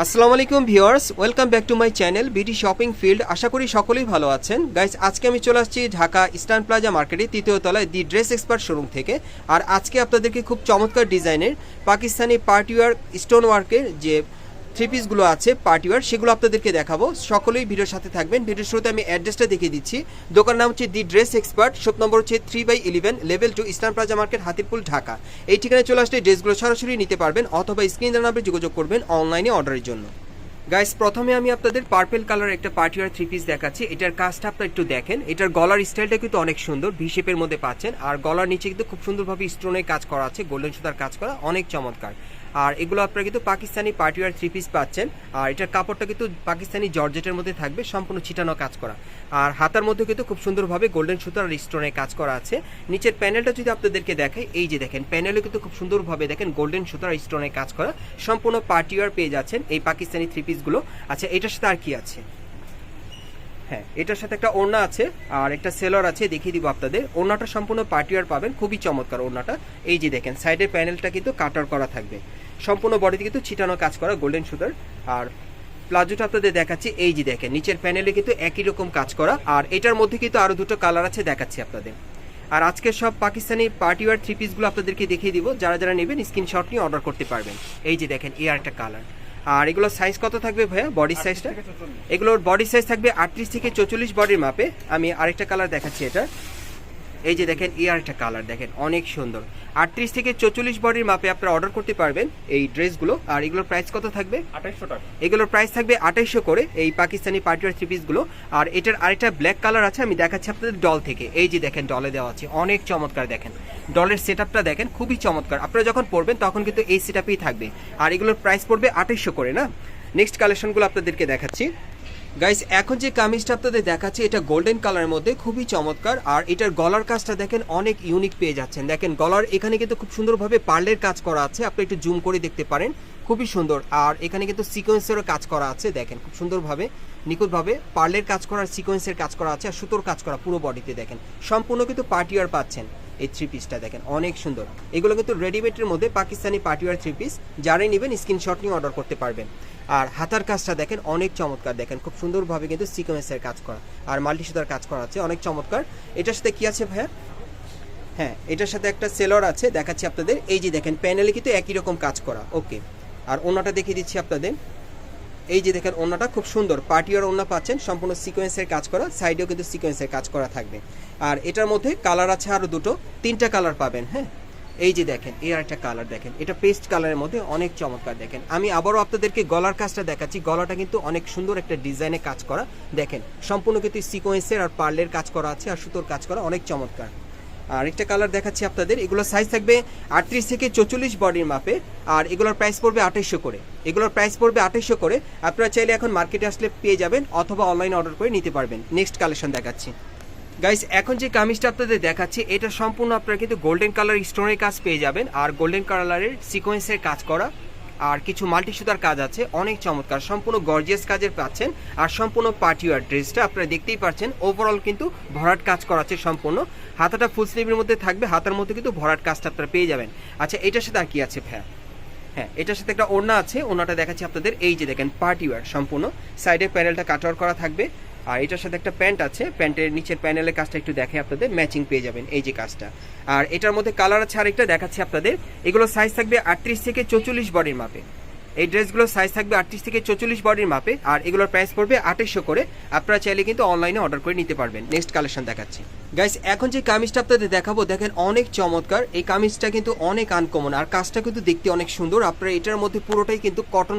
আসসালামু আলাইকুম viewers, welcome back to my channel BD shopping field. আশা করি সকলেই ভালো আছেন। গাইজ আজকে আমি চলে আসছি ঢাকা ইস্টার্ন প্লাজা মার্কেটে তৃতীয় তলায় দি ড্রেস এক্সপার্ট শোরুম থেকে। আর আজকে আপনাদেরকে খুব চমৎকার ডিজাইনের পাকিস্তানি পার্টিওয়ার স্টোন ওয়ার্কের যে থ্রি পিসগুলো আছে পার্টিওয়ার সেগুলো আপনাদেরকে দেখাবো। সকলেই ভিডিওর সাথে থাকবেন। ভিডিওর শুরুতে আমি অ্যাড্রেসটা দেখিয়ে দিচ্ছি। দোকান নাম হচ্ছে the dress expert, shop number হচ্ছে three by eleven level two eastern plaza market, Hatirpool, Dhaka. এই ঠিকানায় চলে আসলে ড্রেসগুলো সরাসরি নিতে পারবেন অথবা স্ক্রিন নাম্বারে যোগাযোগ করবেন অনলাইনে অর্ডারের জন্য। গাইস প্রথমে আমি আপনাদের পার্পেল কালার একটা পার্টিওয়ার থ্রি পিস দেখাচ্ছি। এটার কাজটা আপনারা একটু দেখেন। এটার গলার স্টাইলটা কিন্তু অনেক সুন্দর ভি শেপের মধ্যে পাচ্ছেন। আর গলার নিচে কিন্তু খুব সুন্দরভাবে স্টোনের কাজ করা আছে গোল্ডেন সুতার কাজ করা, অনেক চমৎকার। আর এগুলো আপনারা কিন্তু পাকিস্তানি পার্টিওয়ার থ্রি পিস পাচ্ছেন। আর এটার কাপড়টা কিন্তু পাকিস্তানি জর্জেটের মধ্যে থাকবে, সম্পূর্ণ ছিটানো কাজ করা। আর হাতার মধ্যে কিন্তু খুব সুন্দরভাবে গোল্ডেন সুতার আর স্টোনের কাজ করা আছে। নিচের প্যানেলটা যদি আপনাদেরকে দেখাই, এই যে দেখেন প্যানেলে কিন্তু খুব সুন্দরভাবে দেখেন গোল্ডেন সুতার আর স্টোনের কাজ করা। সম্পূর্ণ পার্টিওয়ার পেয়ে যাচ্ছেন এই পাকিস্তানি থ্রি পিসগুলো আচ্ছা এটার সাথে আর কি আছে? হ্যাঁ এটার সাথে একটা ওড়না আছে আর একটা সেলর আছে, দেখিয়ে দিব আপনাদের। ওড়নাটা সম্পূর্ণ পার্টিওয়ার পাবেন, খুবই চমৎকার ওড়নাটা। এই যে দেখেন সাইডের প্যানেলটা কিন্তু কাটার করা থাকবে। সম্পূর্ণ বডিতে কিন্তু ছিটানো কাজ করা গোল্ডেন সুতার আর প্লাজোটা আপনাদের দেখাচ্ছি এই যে দেখেন নিচের প্যানেলে কিন্তু একই রকম কাজ করা। আর এটার মধ্যে কিন্তু আরও দুটো কালার আছে দেখাচ্ছি আপনাদের। আর আজকে সব পাকিস্তানি পার্টিওয়ার থ্রি পিসগুলো আপনাদেরকে দেখিয়ে দিব। যারা যারা নেবেন স্ক্রিনশট নিয়ে অর্ডার করতে পারবেন। এই যে দেখেন এই আর একটা কালার আর এগুলো সাইজ কত থাকবে ভাইয়া বডি সাইজটা এগুলোর বডি সাইজ থাকবে আটত্রিশ থেকে চৌচল্লিশ বডির মাপে। আমি আরেকটা কালার দেখাচ্ছি এটা। এই যে দেখেন এই আরেকটা কালার দেখেন অনেক সুন্দর। আটত্রিশ থেকে চৌচল্লিশ বডির মাপে আপনারা অর্ডার করতে পারবেন এই ড্রেসগুলো। আর এগুলোর প্রাইস কত থাকবে? আঠাইশশো টাকা। এগুলোর প্রাইস থাকবে আঠাইশশো করে এই পাকিস্তানি পার্টিওয়ার থ্রি পিসগুলো আর এটার আরেকটা ব্ল্যাক কালার আছে আমি দেখাচ্ছি আপনাদের ডল থেকে। এই যে দেখেন ডলে দেওয়া আছে অনেক চমৎকার দেখেন। ডলের সেট দেখেন খুবই চমৎকার। আপনারা যখন পড়বেন তখন কিন্তু এই সেট থাকবে। আর এগুলোর প্রাইস পড়বে আঠাইশশো করে না? নেক্সট কালেকশনগুলো আপনাদেরকে দেখাচ্ছি। গাইস এখন যে কামিজটা আপনাদের দেখাচ্ছি, এটা গোল্ডেন কালারের মধ্যে, খুবই চমৎকার। আর এটার গলার কাজটা দেখেন, অনেক ইউনিক পেয়ে যাচ্ছেন। দেখেন, গলার এখানে কিন্তু খুব সুন্দরভাবে পার্লের কাজ করা আছে। আপনি একটু জুম করে দেখতে পারেন, খুবই সুন্দর। আর এখানে কিন্তু সিকোয়েন্সেরও কাজ করা আছে, দেখেন, খুব সুন্দরভাবে, নিখুঁতভাবে পার্লের কাজ করা সিকোয়েন্সের কাজ করা আছে আর সুতোর কাজ করা পুরো বডিতে দেখেন। সম্পূর্ণ কিন্তু পার্টিওয়ার পাচ্ছেন। এই থ্রি পিসটা দেখেন, অনেক সুন্দর। এগুলো কিন্তু রেডিমেডের মধ্যে পাকিস্তানি পার্টিওয়ার থ্রি পিস যারাই নেবেন স্ক্রিনশট নিয়ে অর্ডার করতে পারবেন। আর হাতার কাজটা দেখেন, অনেক চমৎকার দেখেন, খুব সুন্দরভাবে কিন্তু সিকোয়েন্সের কাজ করা, আর মাল্টি সুতার কাজ করা আছে, অনেক চমৎকার। এটার সাথে কি আছে ভাইয়া? হ্যাঁ এটার সাথে একটা সেলর আছে, দেখাচ্ছি আপনাদের। এই যে দেখেন প্যানেলে কিন্তু একই রকম কাজ করা ওকে আর ওনাটা দেখিয়ে দিচ্ছি আপনাদের। এই যে দেখেন ওনাটা খুব সুন্দর। পার্টি পার্টিওর ওনা পাচ্ছেন, সম্পূর্ণ সিকোয়েন্সের কাজ করা, সাইডেও কিন্তু সিকোয়েন্সের কাজ করা থাকবে। আর এটার মধ্যে কালার আছে আরও দুটো, তিনটা কালার পাবেন হ্যাঁ? এই যে দেখেন এর একটা কালার দেখেন, এটা পেস্ট কালারের মধ্যে অনেক চমৎকার দেখেন। আমি আবারও আপনাদেরকে গলার কাজটা দেখাচ্ছি, গলাটা কিন্তু অনেক সুন্দর একটা ডিজাইনে কাজ করা। দেখেন, সম্পূর্ণ কিন্তু সিকোয়েন্সের আর পার্লের কাজ করা আছে আর সুতোর কাজ করা, অনেক চমৎকার। আর একটা কালার দেখাচ্ছি আপনাদের। এগুলোর সাইজ থাকবে আটত্রিশ থেকে চৌচল্লিশ বডির মাপে, আর এগুলোর প্রাইস পড়বে আঠাইশশো করে। এগুলোর প্রাইস পড়বে আঠাইশশো করে। আপনারা চাইলে এখন মার্কেটে আসলে পেয়ে যাবেন অথবা অনলাইনে অর্ডার করে নিতে পারবেন। নেক্সট কালেকশন দেখাচ্ছি। গাইস এখন যে কামিজটা আপনাদের দেখাচ্ছি, এটা সম্পূর্ণ আপনারা কিন্তু গোল্ডেন কালার স্টোনের কাজ পেয়ে যাবেন, আর গোল্ডেন কালারের সিকোয়েন্সের কাজ করা। আর কিছু মাল্টি সুতার কাজ আছে। অনেক চমৎকার। সম্পূর্ণ গর্জিয়াস কাজের পাচ্ছেন আর সম্পূর্ণ পার্টিওয়ার ড্রেসটা আপনারা দেখতেই পাচ্ছেন ওভারঅল কিন্তু ভরাট কাজ করা আছে সম্পূর্ণ। হাতাটা ফুল স্লিভের মধ্যে থাকবে। হাতার মধ্যে কিন্তু ভরাট কাজটা আপনারা পেয়ে যাবেন। আচ্ছা এটার সাথে আর কি আছে ভ্যা হ্যাঁ এটার সাথে একটা ওড়না আছে। ওড়নাটা দেখাচ্ছি আপনাদের। এই যে দেখেন পার্টিওয়ার সম্পূর্ণ। সাইডের প্যানেলটা কাটওয়ার করা থাকবে। আর এটার সাথে একটা প্যান্ট আছে। প্যান্টের নিচের প্যানেলের কাজটা একটু দেখে আপনাদের, ম্যাচিং পেয়ে যাবেন এই যে কাজটা। আর এটার মধ্যে কালার আছে আরেকটা, দেখাচ্ছি আপনাদের। এগুলো সাইজ থাকবে আটত্রিশ থেকে চৌচল্লিশ বডির মাপে এই ড্রেসগুলোর সাইজ থাকবে আটত্রিশ থেকে চৌচল্লিশ বডির মাপে আর এগুলোর প্রাইস পড়বে আটাইশো করে। আপনারা চাইলে কিন্তু অনলাইনে অর্ডার করে নিতে পারবেন। নেক্সট কালেকশন দেখাচ্ছি। গাইস এখন যে কামিজটা আপনাদের দেখাবো, দেখেন অনেক চমৎকার। এই কামিজটা কিন্তু অনেক আনকমন আর কাজটা কিন্তু দেখতে অনেক সুন্দর। আপনারা এটার মধ্যে পুরোটাই কিন্তু কটন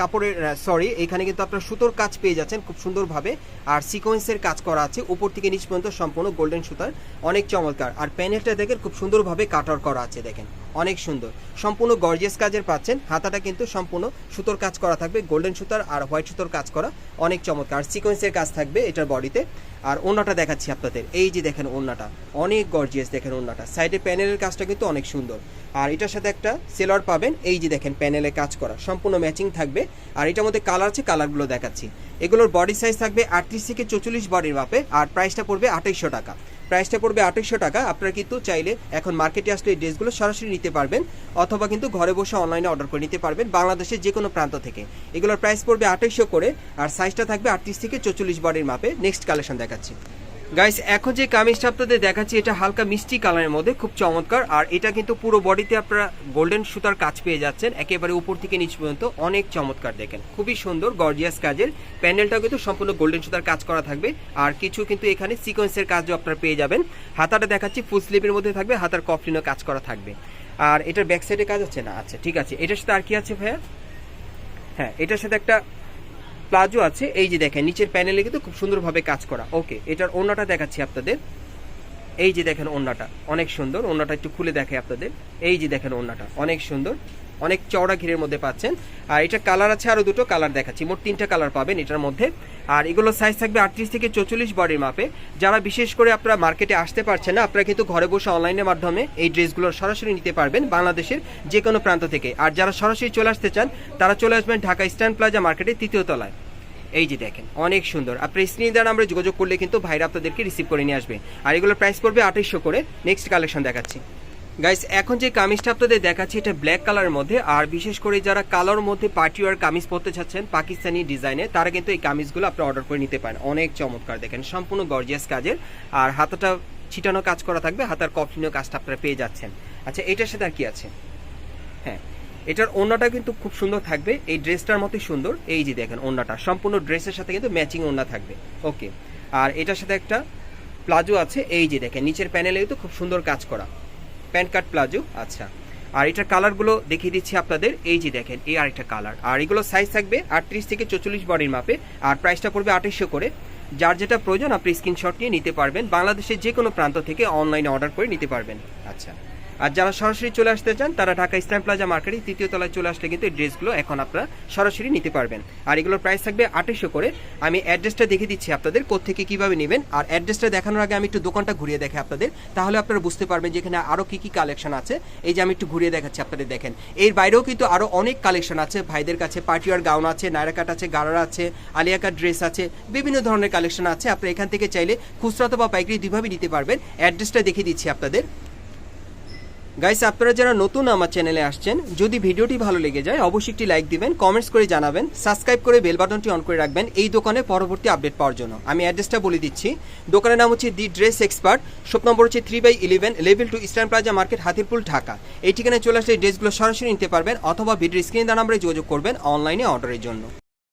কাপড়ের সরি এখানে কিন্তু আপনারা সুতোর কাজ পেয়ে যাচ্ছেন খুব সুন্দরভাবে। আর সিকোয়েন্সের কাজ করা আছে, উপর থেকে নিচ পর্যন্ত সম্পূর্ণ গোল্ডেন সুতার। অনেক চমৎকার। আর প্যানেলটা দেখেন খুব সুন্দরভাবে কাটার করা আছে, দেখেন। অনেক সুন্দর। সম্পূর্ণ গর্জিয়াস কাজের পাচ্ছেন। হাতাটা কিন্তু সম্পূর্ণ সুতোর কাজ করা থাকবে গোল্ডেন সুতার আর হোয়াইট সুতোর কাজ করা। অনেক চমৎকার। সিকোয়েন্সের কাজ থাকবে এটার বডিতে আর ওনাটা দেখাচ্ছি আপনাদের। এই যে দেখেন ওনাটা অনেক গর্জিয়াস দেখেন ওনাটা সাইডে প্যানেলের কাজটা কিন্তু অনেক সুন্দর। আর এটার সাথে একটা সেলর পাবেন, এই যে দেখেন প্যানেলে কাজ করা, সম্পূর্ণ ম্যাচিং থাকবে। আর এটার মধ্যে কালার আছে কালারগুলো দেখাচ্ছি। এগুলোর বডি সাইজ থাকবে আটত্রিশ থেকে চৌচল্লিশ বডির মাপে, আর প্রাইসটা পড়বে আঠাইশশো টাকা। প্রাইসটা পড়বে আঠেরোশো টাকা। আপনারা কিন্তু চাইলে এখন মার্কেটে আসলে এই ড্রেসগুলো সরাসরি নিতে পারবেন, অথবা কিন্তু ঘরে বসে অনলাইনে অর্ডার করে নিতে পারবেন বাংলাদেশের যে কোনো প্রান্ত থেকে। এগুলোর প্রাইস পড়বে আঠাশশো করে, আর সাইজটা থাকবে আটত্রিশ থেকে চৌচল্লিশ বডির মাপে। নেক্সট কালেকশন দেখাচ্ছি। গাইস এখন যে কামিজটা আপনাদের দেখাচ্ছি, এটা হালকা মিষ্টি কালারের মধ্যে, খুব চমৎকার। আর এটা কিন্তু পুরো বডিতে আপনারা গোল্ডেন সুতার কাজ পেয়ে যাচ্ছেন, একেবারে উপর থেকে নিচ পর্যন্ত, অনেক চমৎকার দেখেন। খুবই সুন্দর গর্জিয়াস কাজের। প্যান্ডেলটাও কিন্তু সম্পূর্ণ গোল্ডেন সুতার কাজ করা থাকবে। আর কিছু কিন্তু এখানে সিকোয়েন্সের কাজও আপনারা পেয়ে যাবেন। হাতাটা দেখাচ্ছি ফুল স্লিপের মধ্যে থাকবে, হাতার কফলিনও কাজ করা থাকবে। আর এটার ব্যাক সাইডে কাজ আছে না আচ্ছা ঠিক আছে। এটার সাথে আর কি আছে ভাইয়া? হ্যাঁ এটার সাথে একটা প্লাজো আছে, এই যে দেখেন, নিচের প্যানেলে কিন্তু খুব সুন্দরভাবে কাজ করা। ওকে, এটার অন্যটা দেখাচ্ছি আপনাদের। এই যে দেখেন ওন্নাটা অনেক সুন্দর। ওন্নাটা একটু খুলে দেখে আপনাদের। এই যে দেখেন ওন্নাটা অনেক সুন্দর। অনেক চওড়া ঘিরের মধ্যে পাচ্ছেন। আর এটা কালার আছে আরও দুটো, কালার দেখাচ্ছি। মোট তিনটা কালার পাবেন এটার মধ্যে। আর এগুলো সাইজ থাকবে আটত্রিশ থেকে চৌচল্লিশ বডির মাপে। যারা বিশেষ করে আপনারা মার্কেটে আসতে পারছেন না, আপনারা কিন্তু ঘরে বসে অনলাইনের মাধ্যমে এই ড্রেসগুলো সরাসরি নিতে পারবেন বাংলাদেশের যে কোনো প্রান্ত থেকে। আর যারা সরাসরি চলে আসতে চান, তারা চলে আসবেন ঢাকা স্ট্যান্ড প্লাজা মার্কেটের তৃতীয় তলায়। এই যে দেখেন, অনেক সুন্দর। আপনি স্ক্রিন দ্বারা আমরা যোগাযোগ করলে কিন্তু ভাইরা আপনাদেরকে রিসিভ করে নিয়ে আসবে। আর এগুলোর প্রাইস পড়বে আঠাইশশো করে। নেক্সট কালেকশন দেখাচ্ছি। গাইস এখন যে কামিজটা আপনাদের দেখাচ্ছি, এটা ব্ল্যাক কালারের মধ্যে, আর বিশেষ করে যারা কালার মধ্যে পার্টি ওয়ার কামিজ পরতে চাচ্ছেন পাকিস্তানি ডিজাইনে তারা কিন্তু এই কামিজগুলো আপনি অর্ডার করে নিতে পারেন। অনেক চমৎকার, দেখেন, সম্পূর্ণ গর্জিয়াস কাজের। আর হাতাটা ছিটানো কাজ করা থাকবে, হাতার কফলিনও কাজটা আপনারা পেয়ে যাচ্ছেন। আচ্ছা এটার সাথে আর কি আছে? হ্যাঁ এটার ওড়নাটা কিন্তু খুব সুন্দর থাকবে, এই ড্রেসটার মতোই সুন্দর। এই যে দেখেন ওড়নাটা সম্পূর্ণ ড্রেসের সাথে কিন্তু ম্যাচিং ওড়না থাকবে। ওকে আর এটার সাথে একটা প্লাজো আছে, এই যে দেখেন, নিচের প্যানেলে কিন্তু খুব সুন্দর কাজ করা। প্যান্ট কাট প্লাজো আচ্ছা। আর এটার কালারগুলো দেখিয়ে দিচ্ছি আপনাদের। এই যে দেখেন, এই আরেকটা কালার। আর এগুলো সাইজ থাকবে আটত্রিশ থেকে চল্লিশ বডির মাপে। আর প্রাইসটা পড়বে আঠাইশশো করে। যার যেটা প্রয়োজন, আপনি স্ক্রিনশট নিয়ে নিতে পারবেন। বাংলাদেশের যে কোনো প্রান্ত থেকে অনলাইনে অর্ডার করে নিতে পারবেন। আচ্ছা। আর যারা সরাসরি চলে আসতে চান, তারা ঢাকা ইসলাম প্লাজা মার্কেটে তৃতীয় তলায় চলে আসলে কিন্তু এই ড্রেসগুলো এখন আপনারা সরাসরি নিতে পারবেন। আর এগুলোর প্রাইস থাকবে আঠাশশো করে। আমি অ্যাড্রেসটা দেখে দিচ্ছি আপনাদের কোথেকে কীভাবে নেবেন। আর অ্যাড্রেসটা দেখানোর আগে আমি একটু দোকানটা ঘুরিয়ে দেখে আপনাদের। তাহলে আপনারা বুঝতে পারবেন যে এখানে আরও কি কি কালেকশন আছে। এই যে আমি একটু ঘুরিয়ে দেখাচ্ছি আপনাদের, দেখেন। এর বাইরেও কিন্তু আরও অনেক কালেকশন আছে। ভাইদের কাছে পার্টিওয়ার গাউন আছে, নায়রা কাট আছে, গারারা আছে, আলিয়া কাট ড্রেস আছে, বিভিন্ন ধরনের কালেকশন আছে। আপনি এখান থেকে চাইলে খুচরা বা পাইকারি দুইভাবে নিতে পারবেন। অ্যাড্রেসটা দেখিয়ে দিচ্ছি আপনাদের। গাইস আপনারা যারা নতুন আমার চ্যানেলে আসছেন, যদি ভিডিওটি ভালো লেগে যায়, অবশ্যই একটি লাইক দিবেন কমেন্টস করে জানাবেন সাবস্ক্রাইব করে বেল বাটনটি অন করে রাখবেন এই দোকানে পরবর্তী আপডেট পাওয়ার জন্য। আমি অ্যাড্রেসটা বলে দিচ্ছি। দোকানের নাম হচ্ছে the dress expert shop number হচ্ছে three by eleven level two eastern plaza market Hatirpool, Dhaka. এই ঠিকানায় চলে আসলে ড্রেসগুলো সরাসরি নিতে পারবেন, অথবা ভিডিও স্ক্রিনে দ্বারা আমরা যোগাযোগ করবেন অনলাইনে অর্ডারের জন্য।